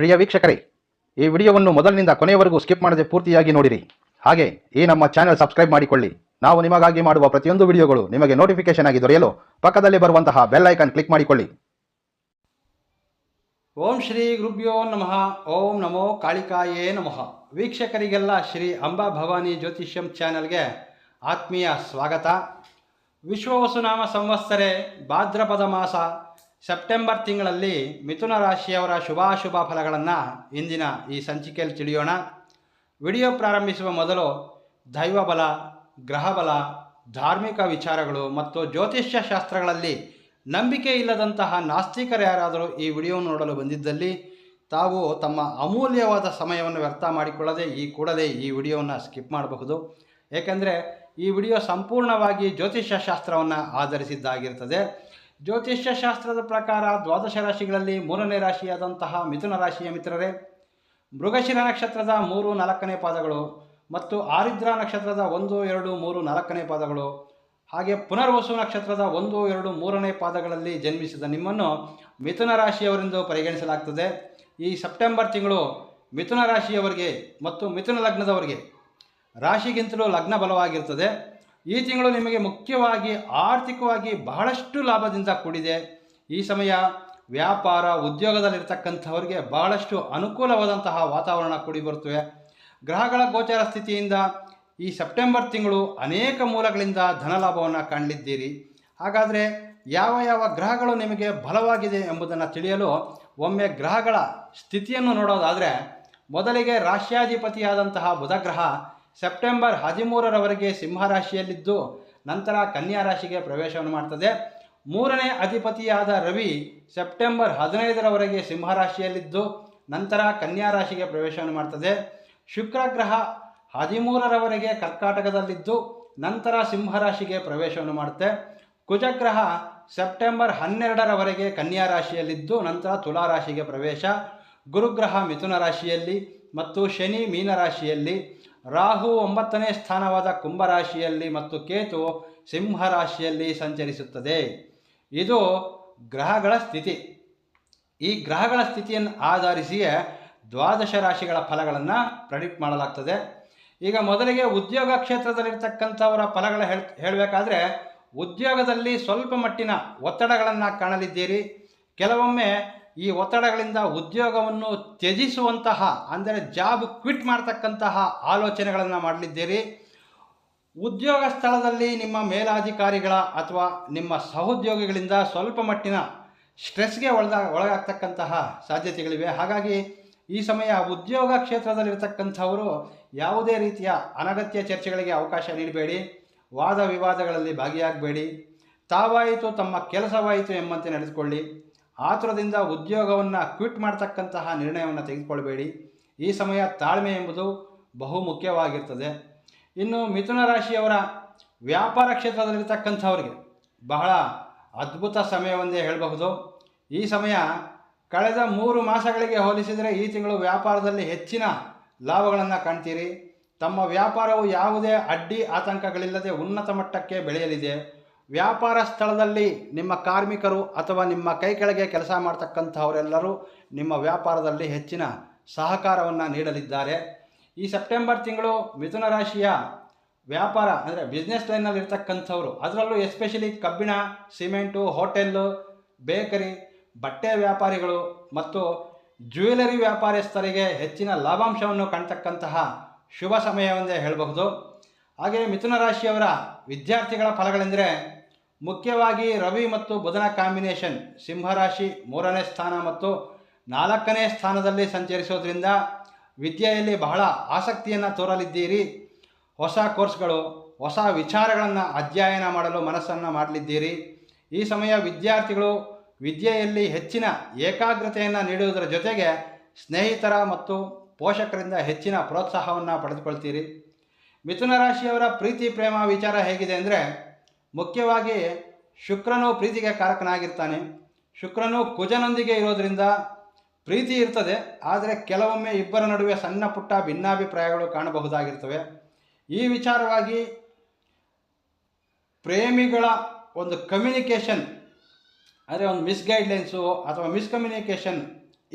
ಪ್ರಿಯ ವೀಕ್ಷಕರೇ, ಈ ವಿಡಿಯೋವನ್ನು ಮೊದಲಿನಿಂದ ಕೊನೆಯವರೆಗೂ ಸ್ಕಿಪ್ ಮಾಡದೆ ಪೂರ್ತಿಯಾಗಿ ನೋಡಿರಿ. ಹಾಗೆ ಈ ನಮ್ಮ ಚಾನೆಲ್ ಸಬ್ಸ್ಕ್ರೈಬ್ ಮಾಡಿಕೊಳ್ಳಿ. ನಾವು ನಿಮಗಾಗಿ ಮಾಡುವ ಪ್ರತಿಯೊಂದು ವಿಡಿಯೋಗಳು ನಿಮಗೆ ನೋಟಿಫಿಕೇಶನ್ ಆಗಿ ದೊರೆಯಲು ಪಕ್ಕದಲ್ಲಿ ಬರುವಂತಹ ಬೆಲ್ ಐಕಾನ್ ಕ್ಲಿಕ್ ಮಾಡಿಕೊಳ್ಳಿ. ಓಂ ಶ್ರೀ ಗುರುಭ್ಯೋ ನಮಃ. ಓಂ ನಮೋ ಕಾಳಿಕಾಯೇ ನಮಃ. ವೀಕ್ಷಕರಿಗೆಲ್ಲ ಶ್ರೀ ಅಂಬಾ ಭವಾನಿ ಜ್ಯೋತಿಷ್ಯಂ ಚಾನೆಲ್ಗೆ ಆತ್ಮೀಯ ಸ್ವಾಗತ. ವಿಶ್ವವಸುನಾಮ ಸಂವತ್ಸರೆ, ಭಾದ್ರಪದ ಮಾಸ ಸೆಪ್ಟೆಂಬರ್ ತಿಂಗಳಲ್ಲಿ ಮಿಥುನ ರಾಶಿಯವರ ಶುಭಾಶುಭ ಫಲಗಳನ್ನು ಇಂದಿನ ಈ ಸಂಚಿಕೆಯಲ್ಲಿ ತಿಳಿಯೋಣ. ವಿಡಿಯೋ ಪ್ರಾರಂಭಿಸುವ ಮೊದಲು ದೈವಬಲ ಗ್ರಹಬಲ ಧಾರ್ಮಿಕ ವಿಚಾರಗಳು ಮತ್ತು ಜ್ಯೋತಿಷ್ಯ ಶಾಸ್ತ್ರಗಳಲ್ಲಿ ನಂಬಿಕೆ ಇಲ್ಲದಂತಹ ನಾಸ್ತಿಕರು ಯಾರಾದರೂ ಈ ವಿಡಿಯೋ ನೋಡಲು ಬಂದಿದ್ದಲ್ಲಿ ತಾವು ತಮ್ಮ ಅಮೂಲ್ಯವಾದ ಸಮಯವನ್ನು ವ್ಯರ್ಥ ಮಾಡಿಕೊಳ್ಳದೆ ಈ ಕೂಡಲೇ ಈ ವಿಡಿಯೋವನ್ನು ಸ್ಕಿಪ್ ಮಾಡಬಹುದು. ಏಕೆಂದರೆ ಈ ವಿಡಿಯೋ ಸಂಪೂರ್ಣವಾಗಿ ಜ್ಯೋತಿಷ್ಯ ಶಾಸ್ತ್ರವನ್ನು ಆಧರಿಸಿದ್ದಾಗಿರ್ತದೆ. ಜ್ಯೋತಿಷ್ಯ ಶಾಸ್ತ್ರದ ಪ್ರಕಾರ ದ್ವಾದಶ ರಾಶಿಗಳಲ್ಲಿ ಮೂರನೇ ರಾಶಿಯಾದಂತಹ ಮಿಥುನ ರಾಶಿಯ ಮಿತ್ರರೇ, ಮೃಗಶಿರ ನಕ್ಷತ್ರದ ಮೂರು ನಾಲ್ಕನೇ ಪಾದಗಳು ಮತ್ತು ಆರಿದ್ರ ನಕ್ಷತ್ರದ ಒಂದು, ಎರಡು, ಮೂರು ನಾಲ್ಕನೇ ಪಾದಗಳು, ಹಾಗೆ ಪುನರ್ವಸು ನಕ್ಷತ್ರದ ಒಂದು, ಎರಡು, ಮೂರನೇ ಪಾದಗಳಲ್ಲಿ ಜನ್ಮಿಸಿದ ನಿಮ್ಮನ್ನು ಮಿಥುನ ರಾಶಿಯವರೆಂದು ಪರಿಗಣಿಸಲಾಗ್ತದೆ. ಈ ಸೆಪ್ಟೆಂಬರ್ ತಿಂಗಳು ಮಿಥುನ ರಾಶಿಯವರಿಗೆ ಮತ್ತು ಮಿಥುನ ಲಗ್ನದವರಿಗೆ ರಾಶಿಗಿಂತಲೂ ಲಗ್ನ ಬಲವಾಗಿರ್ತದೆ. ಈ ತಿಂಗಳು ನಿಮಗೆ ಮುಖ್ಯವಾಗಿ ಆರ್ಥಿಕವಾಗಿ ಬಹಳಷ್ಟು ಲಾಭದಿಂದ ಕೂಡಿದೆ. ಈ ಸಮಯ ವ್ಯಾಪಾರ ಉದ್ಯೋಗದಲ್ಲಿರ್ತಕ್ಕಂಥವರಿಗೆ ಬಹಳಷ್ಟು ಅನುಕೂಲವಾದಂತಹ ವಾತಾವರಣ ಕೂಡಿ ಬರುತ್ತವೆ. ಗ್ರಹಗಳ ಗೋಚಾರ ಸ್ಥಿತಿಯಿಂದ ಈ ಸೆಪ್ಟೆಂಬರ್ ತಿಂಗಳು ಅನೇಕ ಮೂಲಗಳಿಂದ ಧನಲಾಭವನ್ನು ಕಾಣಲಿದ್ದೀರಿ. ಹಾಗಾದರೆ ಯಾವ ಯಾವ ಗ್ರಹಗಳು ನಿಮಗೆ ಬಲವಾಗಿದೆ ಎಂಬುದನ್ನು ತಿಳಿಯಲು ಒಮ್ಮೆ ಗ್ರಹಗಳ ಸ್ಥಿತಿಯನ್ನು ನೋಡೋದಾದರೆ ಮೊದಲಿಗೆ ರಾಷ್ಟ್ರಾಧಿಪತಿಯಾದಂತಹ ಬುಧಗ್ರಹ ಸೆಪ್ಟೆಂಬರ್ ಹದಿಮೂರರವರೆಗೆ ಸಿಂಹರಾಶಿಯಲ್ಲಿದ್ದು ನಂತರ ಕನ್ಯಾ ರಾಶಿಗೆ ಪ್ರವೇಶವನ್ನು ಮಾಡ್ತದೆ. ಮೂರನೇ ಅಧಿಪತಿಯಾದ ರವಿ ಸೆಪ್ಟೆಂಬರ್ ಹದಿನೈದರವರೆಗೆ ಸಿಂಹರಾಶಿಯಲ್ಲಿದ್ದು ನಂತರ ಕನ್ಯಾ ರಾಶಿಗೆ ಪ್ರವೇಶವನ್ನು ಮಾಡ್ತದೆ. ಶುಕ್ರ ಗ್ರಹ ಹದಿಮೂರರವರೆಗೆ ಕರ್ಕಾಟಕದಲ್ಲಿದ್ದು ನಂತರ ಸಿಂಹರಾಶಿಗೆ ಪ್ರವೇಶವನ್ನು ಮಾಡುತ್ತೆ. ಕುಜಗ್ರಹ ಸೆಪ್ಟೆಂಬರ್ ಹನ್ನೆರಡರವರೆಗೆ ಕನ್ಯಾ ರಾಶಿಯಲ್ಲಿದ್ದು ನಂತರ ತುಲಾ ರಾಶಿಗೆ ಪ್ರವೇಶ. ಗುರುಗ್ರಹ ಮಿಥುನ ರಾಶಿಯಲ್ಲಿ ಮತ್ತು ಶನಿ ಮೀನರಾಶಿಯಲ್ಲಿ ರಾಹು ಒಂಬತ್ತನೇ ಸ್ಥಾನವಾದ ಕುಂಭರಾಶಿಯಲ್ಲಿ ಮತ್ತು ಕೇತು ಸಿಂಹ ರಾಶಿಯಲ್ಲಿ ಸಂಚರಿಸುತ್ತದೆ. ಇದು ಗ್ರಹಗಳ ಸ್ಥಿತಿ. ಈ ಗ್ರಹಗಳ ಸ್ಥಿತಿಯನ್ನು ಆಧರಿಸಿಯೇ ದ್ವಾದಶ ರಾಶಿಗಳ ಫಲಗಳನ್ನು ಪ್ರಡಿಕ್ಟ್ ಮಾಡಲಾಗ್ತದೆ. ಈಗ ಮೊದಲಿಗೆ ಉದ್ಯೋಗ ಕ್ಷೇತ್ರದಲ್ಲಿರ್ತಕ್ಕಂಥವರ ಫಲಗಳ ಹೇಳ್, ಹೇಳಬೇಕಾದ್ರೆ ಉದ್ಯೋಗದಲ್ಲಿ ಸ್ವಲ್ಪ ಮಟ್ಟಿನ ಒತ್ತಡಗಳನ್ನು ಕಾಣಲಿದ್ದೀರಿ. ಕೆಲವೊಮ್ಮೆ ಈ ಒತ್ತಡಗಳಿಂದ ಉದ್ಯೋಗವನ್ನು ತ್ಯಜಿಸುವಂತಹ, ಅಂದರೆ ಜಾಬ್ ಕ್ವಿಟ್ ಮಾಡ್ತಕ್ಕಂತಹ ಆಲೋಚನೆಗಳನ್ನು ಮಾಡಲಿದ್ದೀರಿ. ಉದ್ಯೋಗ ಸ್ಥಳದಲ್ಲಿ ನಿಮ್ಮ ಮೇಲಾಧಿಕಾರಿಗಳ ಅಥವಾ ನಿಮ್ಮ ಸಹೋದ್ಯೋಗಿಗಳಿಂದ ಸ್ವಲ್ಪ ಮಟ್ಟಿನ ಸ್ಟ್ರೆಸ್ಗೆ ಒಳದ, ಒಳಗಾಗ್ತಕ್ಕಂತಹ ಸಾಧ್ಯತೆಗಳಿವೆ. ಹಾಗಾಗಿ ಈ ಸಮಯ ಉದ್ಯೋಗ ಕ್ಷೇತ್ರದಲ್ಲಿರತಕ್ಕಂಥವರು ಯಾವುದೇ ರೀತಿಯ ಅನಗತ್ಯ ಚರ್ಚೆಗಳಿಗೆ ಅವಕಾಶ ನೀಡಬೇಡಿ. ವಾದ ವಿವಾದಗಳಲ್ಲಿ ಭಾಗಿಯಾಗಬೇಡಿ. ತಾವಾಯಿತು ತಮ್ಮ ಕೆಲಸವಾಯಿತು ಎಂಬಂತೆ ನಡೆದುಕೊಳ್ಳಿ. ಆತುರದಿಂದ ಉದ್ಯೋಗವನ್ನು ಕ್ವಿಟ್ ಮಾಡ್ತಕ್ಕಂತಹ ನಿರ್ಣಯವನ್ನು ತೆಗೆದುಕೊಳ್ಬೇಡಿ. ಈ ಸಮಯ ತಾಳ್ಮೆ ಎಂಬುದು ಬಹು ಮುಖ್ಯವಾಗಿರ್ತದೆ. ಇನ್ನು ಮಿಥುನ ರಾಶಿಯವರ ವ್ಯಾಪಾರ ಕ್ಷೇತ್ರದಲ್ಲಿರ್ತಕ್ಕಂಥವ್ರಿಗೆ ಬಹಳ ಅದ್ಭುತ ಸಮಯವೆಂದೇ ಹೇಳಬಹುದು. ಈ ಸಮಯ ಕಳೆದ ಮೂರು ಮಾಸಗಳಿಗೆ ಹೋಲಿಸಿದರೆ ಈ ತಿಂಗಳು ವ್ಯಾಪಾರದಲ್ಲಿ ಹೆಚ್ಚಿನ ಲಾಭಗಳನ್ನು ಕಾಣ್ತೀರಿ. ತಮ್ಮ ವ್ಯಾಪಾರವು ಯಾವುದೇ ಅಡ್ಡಿ ಆತಂಕಗಳಿಲ್ಲದೆ ಉನ್ನತ ಮಟ್ಟಕ್ಕೆ ಬೆಳೆಯಲಿದೆ. ವ್ಯಾಪಾರ ಸ್ಥಳದಲ್ಲಿ ನಿಮ್ಮ ಕಾರ್ಮಿಕರು ಅಥವಾ ನಿಮ್ಮ ಕೈ ಕೆಳಗೆ ಕೆಲಸ ಮಾಡ್ತಕ್ಕಂಥವರೆಲ್ಲರೂ ನಿಮ್ಮ ವ್ಯಾಪಾರದಲ್ಲಿ ಹೆಚ್ಚಿನ ಸಹಕಾರವನ್ನು ನೀಡಲಿದ್ದಾರೆ. ಈ ಸೆಪ್ಟೆಂಬರ್ ತಿಂಗಳು ಮಿಥುನ ರಾಶಿಯ ವ್ಯಾಪಾರ ಅಂದರೆ ಬಿಸ್ನೆಸ್ ಲೈನಲ್ಲಿ ಇರ್ತಕ್ಕಂಥವ್ರು, ಅದರಲ್ಲೂ ಎಸ್ಪೆಷಲಿ ಕಬ್ಬಿಣ, ಸಿಮೆಂಟು, ಹೋಟೆಲ್ಲು, ಬೇಕರಿ, ಬಟ್ಟೆ ವ್ಯಾಪಾರಿಗಳು ಮತ್ತು ಜ್ಯುವೆಲರಿ ವ್ಯಾಪಾರಸ್ಥರಿಗೆ ಹೆಚ್ಚಿನ ಲಾಭಾಂಶವನ್ನು ಕಾಣ್ತಕ್ಕಂತಹ ಶುಭ ಸಮಯವೆಂದೇ ಹೇಳಬಹುದು. ಹಾಗೆಯೇ ಮಿಥುನ ರಾಶಿಯವರ ವಿದ್ಯಾರ್ಥಿಗಳ ಫಲಗಳೆಂದರೆ ಮುಖ್ಯವಾಗಿ ರವಿ ಮತ್ತು ಬುಧನ ಕಾಂಬಿನೇಷನ್ ಸಿಂಹರಾಶಿ ಮೂರನೇ ಸ್ಥಾನ ಮತ್ತು ನಾಲ್ಕನೇ ಸ್ಥಾನದಲ್ಲಿ ಸಂಚರಿಸೋದ್ರಿಂದ ವಿದ್ಯೆಯಲ್ಲಿ ಬಹಳ ಆಸಕ್ತಿಯನ್ನು ತೋರಲಿದ್ದೀರಿ. ಹೊಸ ಕೋರ್ಸ್ಗಳು, ಹೊಸ ವಿಚಾರಗಳನ್ನು ಅಧ್ಯಯನ ಮಾಡಲು ಮನಸ್ಸನ್ನು ಮಾಡಲಿದ್ದೀರಿ. ಈ ಸಮಯ ವಿದ್ಯಾರ್ಥಿಗಳು ವಿದ್ಯೆಯಲ್ಲಿ ಹೆಚ್ಚಿನ ಏಕಾಗ್ರತೆಯನ್ನು ನೀಡುವುದರ ಜೊತೆಗೆ ಸ್ನೇಹಿತರ ಮತ್ತು ಪೋಷಕರಿಂದ ಹೆಚ್ಚಿನ ಪ್ರೋತ್ಸಾಹವನ್ನು ಪಡೆದುಕೊಳ್ತೀರಿ. ಮಿಥುನ ರಾಶಿಯವರ ಪ್ರೀತಿ, ಪ್ರೇಮ ವಿಚಾರ ಹೇಗಿದೆ ಅಂದರೆ ಮುಖ್ಯವಾಗಿ ಶುಕ್ರನು ಪ್ರೀತಿಗೆ ಕಾರಕನಾಗಿರ್ತಾನೆ. ಶುಕ್ರನು ಕುಜನೊಂದಿಗೆ ಇರೋದರಿಂದ ಪ್ರೀತಿ ಇರ್ತದೆ, ಆದರೆ ಕೆಲವೊಮ್ಮೆ ಇಬ್ಬರ ನಡುವೆ ಸಣ್ಣ ಪುಟ್ಟ ಭಿನ್ನಾಭಿಪ್ರಾಯಗಳು ಕಾಣಬಹುದಾಗಿರ್ತವೆ. ಈ ವಿಚಾರವಾಗಿ ಪ್ರೇಮಿಗಳ ಒಂದು ಕಮ್ಯುನಿಕೇಷನ್ ಅಂದರೆ ಒಂದು ಮಿಸ್ಗೈಡ್ಲೈನ್ಸು ಅಥವಾ ಮಿಸ್ಕಮ್ಯುನಿಕೇಷನ್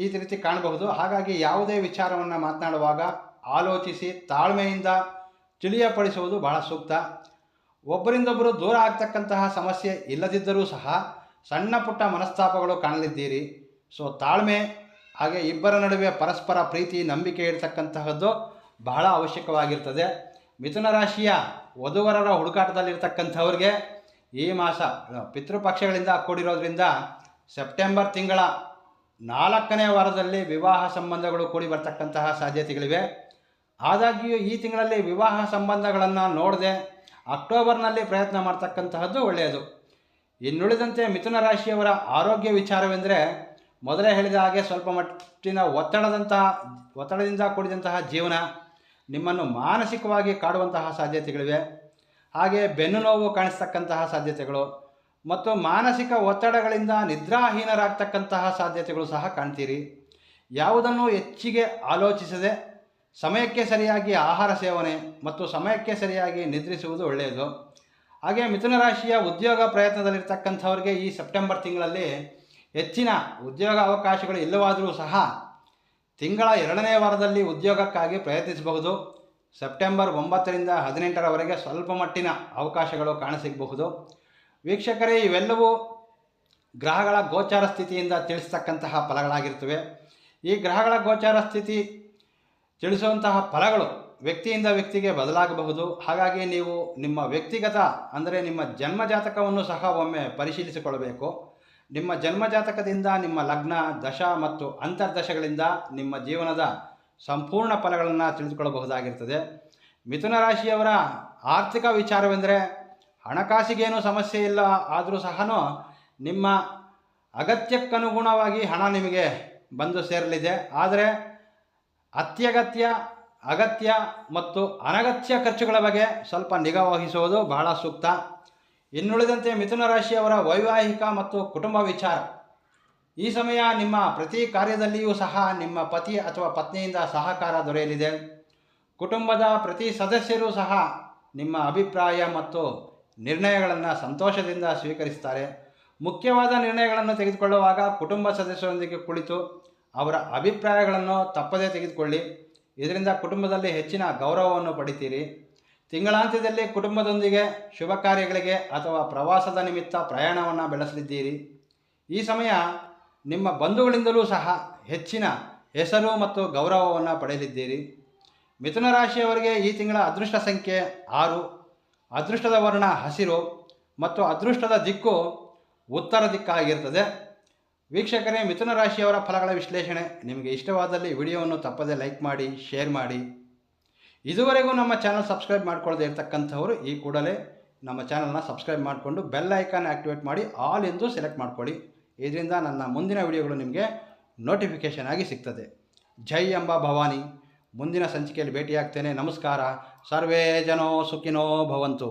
ಈ ರೀತಿ ಕಾಣಬಹುದು. ಹಾಗಾಗಿ ಯಾವುದೇ ವಿಚಾರವನ್ನು ಮಾತನಾಡುವಾಗ ಆಲೋಚಿಸಿ ತಾಳ್ಮೆಯಿಂದ ತಿಳಿಯಪಡಿಸುವುದು ಬಹಳ ಸೂಕ್ತ. ಒಬ್ಬರಿಂದೊಬ್ಬರು ದೂರ ಆಗ್ತಕ್ಕಂತಹ ಸಮಸ್ಯೆ ಇಲ್ಲದಿದ್ದರೂ ಸಹ ಸಣ್ಣ ಪುಟ್ಟ ಮನಸ್ತಾಪಗಳು ಕಾಣಲಿದ್ದೀರಿ. ಸೊ ತಾಳ್ಮೆ ಹಾಗೆ ಇಬ್ಬರ ನಡುವೆ ಪರಸ್ಪರ ಪ್ರೀತಿ, ನಂಬಿಕೆ ಇರತಕ್ಕಂತಹದ್ದು ಬಹಳ ಅವಶ್ಯಕವಾಗಿರ್ತದೆ. ಮಿಥುನ ರಾಶಿಯ ವಧುವರರ ಹುಡುಕಾಟದಲ್ಲಿರ್ತಕ್ಕಂಥವ್ರಿಗೆ ಈ ಮಾಸ ಪಿತೃಪಕ್ಷಗಳಿಂದ ಕೂಡಿರೋದ್ರಿಂದ ಸೆಪ್ಟೆಂಬರ್ ತಿಂಗಳ ನಾಲ್ಕನೇ ವಾರದಲ್ಲಿ ವಿವಾಹ ಸಂಬಂಧಗಳು ಕೂಡಿ ಬರ್ತಕ್ಕಂತಹ ಸಾಧ್ಯತೆಗಳಿವೆ. ಆದಾಗ್ಯೂ ಈ ತಿಂಗಳಲ್ಲಿ ವಿವಾಹ ಸಂಬಂಧಗಳನ್ನು ನೋಡದೆ ಅಕ್ಟೋಬರ್ನಲ್ಲಿ ಪ್ರಯತ್ನ ಮಾಡ್ತಕ್ಕಂತಹದ್ದು ಒಳ್ಳೆಯದು. ಇನ್ನುಳಿದಂತೆ ಮಿಥುನ ರಾಶಿಯವರ ಆರೋಗ್ಯ ವಿಚಾರವೆಂದರೆ, ಮೊದಲೇ ಹೇಳಿದ ಹಾಗೆ ಸ್ವಲ್ಪ ಮಟ್ಟಿನ ಒತ್ತಡದಂತಹ ಒತ್ತಡದಿಂದ ಕೂಡಿದಂತಹ ಜೀವನ, ನಿಮ್ಮನ್ನು ಮಾನಸಿಕವಾಗಿ ಕಾಡುವಂತಹ ಸಾಧ್ಯತೆಗಳಿವೆ. ಹಾಗೆ ಬೆನ್ನು ನೋವು ಕಾಣಿಸ್ತಕ್ಕಂತಹ ಸಾಧ್ಯತೆಗಳು ಮತ್ತು ಮಾನಸಿಕ ಒತ್ತಡಗಳಿಂದ ನಿದ್ರಾಹೀನರಾಗ್ತಕ್ಕಂತಹ ಸಾಧ್ಯತೆಗಳು ಸಹ ಕಾಣ್ತೀರಿ. ಯಾವುದನ್ನು ಹೆಚ್ಚಿಗೆ ಆಲೋಚಿಸದೆ ಸಮಯಕ್ಕೆ ಸರಿಯಾಗಿ ಆಹಾರ ಸೇವನೆ ಮತ್ತು ಸಮಯಕ್ಕೆ ಸರಿಯಾಗಿ ನಿದ್ರಿಸುವುದು ಒಳ್ಳೆಯದು. ಹಾಗೆ ಮಿಥುನ ರಾಶಿಯ ಉದ್ಯೋಗ ಪ್ರಯತ್ನದಲ್ಲಿರ್ತಕ್ಕಂಥವ್ರಿಗೆ ಈ ಸೆಪ್ಟೆಂಬರ್ ತಿಂಗಳಲ್ಲಿ ಹೆಚ್ಚಿನ ಉದ್ಯೋಗ ಅವಕಾಶಗಳು ಇಲ್ಲವಾದರೂ ಸಹ ತಿಂಗಳ ಎರಡನೇ ವಾರದಲ್ಲಿ ಉದ್ಯೋಗಕ್ಕಾಗಿ ಪ್ರಯತ್ನಿಸಬಹುದು. ಸೆಪ್ಟೆಂಬರ್ ಒಂಬತ್ತರಿಂದ ಹದಿನೆಂಟರವರೆಗೆ ಸ್ವಲ್ಪ ಮಟ್ಟಿನ ಅವಕಾಶಗಳು ಕಾಣಸಿಗಬಹುದು. ವೀಕ್ಷಕರೇ, ಇವೆಲ್ಲವೂ ಗ್ರಹಗಳ ಗೋಚಾರ ಸ್ಥಿತಿಯಿಂದ ತಿಳಿಸ್ತಕ್ಕಂತಹ ಫಲಗಳಾಗಿರ್ತವೆ ಈ ಗ್ರಹಗಳ ಗೋಚಾರ ಸ್ಥಿತಿ ತಿಳಿಸುವಂತಹ ಫಲಗಳು ವ್ಯಕ್ತಿಯಿಂದ ವ್ಯಕ್ತಿಗೆ ಬದಲಾಗಬಹುದು. ಹಾಗಾಗಿ ನೀವು ನಿಮ್ಮ ವ್ಯಕ್ತಿಗತ ಅಂದರೆ ನಿಮ್ಮ ಜನ್ಮಜಾತಕವನ್ನು ಸಹ ಒಮ್ಮೆ ಪರಿಶೀಲಿಸಿಕೊಳ್ಳಬೇಕು. ನಿಮ್ಮ ಜನ್ಮಜಾತಕದಿಂದ ನಿಮ್ಮ ಲಗ್ನ, ದಶ ಮತ್ತು ಅಂತರ್ದಶಗಳಿಂದ ನಿಮ್ಮ ಜೀವನದ ಸಂಪೂರ್ಣ ಫಲಗಳನ್ನು ತಿಳಿದುಕೊಳ್ಳಬಹುದಾಗಿರ್ತದೆ. ಮಿಥುನ ರಾಶಿಯವರ ಆರ್ಥಿಕ ವಿಚಾರವೆಂದರೆ ಹಣಕಾಸಿಗೇನು ಸಮಸ್ಯೆ ಇಲ್ಲ, ಆದರೂ ಸಹ ನಿಮ್ಮ ಅಗತ್ಯಕ್ಕನುಗುಣವಾಗಿ ಹಣ ನಿಮಗೆ ಬಂದು ಸೇರಲಿದೆ. ಆದರೆ ಅತ್ಯಗತ್ಯ, ಅಗತ್ಯ ಮತ್ತು ಅನಗತ್ಯ ಖರ್ಚುಗಳ ಬಗ್ಗೆ ಸ್ವಲ್ಪ ನಿಗಾ ವಹಿಸುವುದು ಬಹಳ ಸೂಕ್ತ. ಇನ್ನುಳಿದಂತೆ ಮಿಥುನ ರಾಶಿಯವರ ವೈವಾಹಿಕ ಮತ್ತು ಕುಟುಂಬ ವಿಚಾರ. ಈ ಸಮಯ ನಿಮ್ಮ ಪ್ರತಿ ಕಾರ್ಯದಲ್ಲಿಯೂ ಸಹ ನಿಮ್ಮ ಪತಿ ಅಥವಾ ಪತ್ನಿಯಿಂದ ಸಹಕಾರ ದೊರೆಯಲಿದೆ. ಕುಟುಂಬದ ಪ್ರತಿ ಸದಸ್ಯರು ಸಹ ನಿಮ್ಮ ಅಭಿಪ್ರಾಯ ಮತ್ತು ನಿರ್ಣಯಗಳನ್ನು ಸಂತೋಷದಿಂದ ಸ್ವೀಕರಿಸ್ತಾರೆ. ಮುಖ್ಯವಾದ ನಿರ್ಣಯಗಳನ್ನು ತೆಗೆದುಕೊಳ್ಳುವಾಗ ಕುಟುಂಬ ಸದಸ್ಯರೊಂದಿಗೆ ಕುಳಿತು ಅವರ ಅಭಿಪ್ರಾಯಗಳನ್ನು ತಪ್ಪದೇ ತೆಗೆದುಕೊಳ್ಳಿ. ಇದರಿಂದ ಕುಟುಂಬದಲ್ಲಿ ಹೆಚ್ಚಿನ ಗೌರವವನ್ನು ಪಡಿತೀರಿ. ತಿಂಗಳಾಂತ್ಯದಲ್ಲಿ ಕುಟುಂಬದೊಂದಿಗೆ ಶುಭ ಕಾರ್ಯಗಳಿಗೆ ಅಥವಾ ಪ್ರವಾಸದ ನಿಮಿತ್ತ ಪ್ರಯಾಣವನ್ನು ಬೆಳೆಸಲಿದ್ದೀರಿ. ಈ ಸಮಯ ನಿಮ್ಮ ಬಂಧುಗಳಿಂದಲೂ ಸಹ ಹೆಚ್ಚಿನ ಹೆಸರು ಮತ್ತು ಗೌರವವನ್ನು ಪಡೆಯಲಿದ್ದೀರಿ. ಮಿಥುನ ರಾಶಿಯವರಿಗೆ ಈ ತಿಂಗಳ ಅದೃಷ್ಟ ಸಂಖ್ಯೆ ಆರು. ಅದೃಷ್ಟದ ವರ್ಣ ಹಸಿರು ಮತ್ತು ಅದೃಷ್ಟದ ದಿಕ್ಕು ಉತ್ತರ ದಿಕ್ಕಾಗಿರ್ತದೆ. ವೀಕ್ಷಕರೇ, ಮಿಥುನ ರಾಶಿಯವರ ಫಲಗಳ ವಿಶ್ಲೇಷಣೆ. ನಿಮಗೆ ಇಷ್ಟವಾದಲ್ಲಿ ವಿಡಿಯೋವನ್ನು ತಪ್ಪದೇ ಲೈಕ್ ಮಾಡಿ, ಶೇರ್ ಮಾಡಿ. ಇದುವರೆಗೂ ನಮ್ಮ ಚಾನಲ್ ಸಬ್ಸ್ಕ್ರೈಬ್ ಮಾಡಿಕೊಳ್ಳದೆ ಇರತಕ್ಕಂಥವರು ಈ ಕೂಡಲೇ ನಮ್ಮ ಚಾನಲ್ನ ಸಬ್ಸ್ಕ್ರೈಬ್ ಮಾಡಿಕೊಂಡು ಬೆಲ್ ಐಕಾನ್ ಆ್ಯಕ್ಟಿವೇಟ್ ಮಾಡಿ, ಆಲ್ ಎಂದು ಸೆಲೆಕ್ಟ್ ಮಾಡಿಕೊಳ್ಳಿ. ಇದರಿಂದ ನನ್ನ ಮುಂದಿನ ವಿಡಿಯೋಗಳು ನಿಮಗೆ ನೋಟಿಫಿಕೇಷನ್ ಆಗಿ ಸಿಗ್ತದೆ. ಜೈ ಎಂಬ ಭವಾನಿ. ಮುಂದಿನ ಸಂಚಿಕೆಯಲ್ಲಿ ಭೇಟಿಯಾಗ್ತೇನೆ. ನಮಸ್ಕಾರ. ಸರ್ವೇ ಜನೋ ಸುಖಿನೋ ಭವಂತು.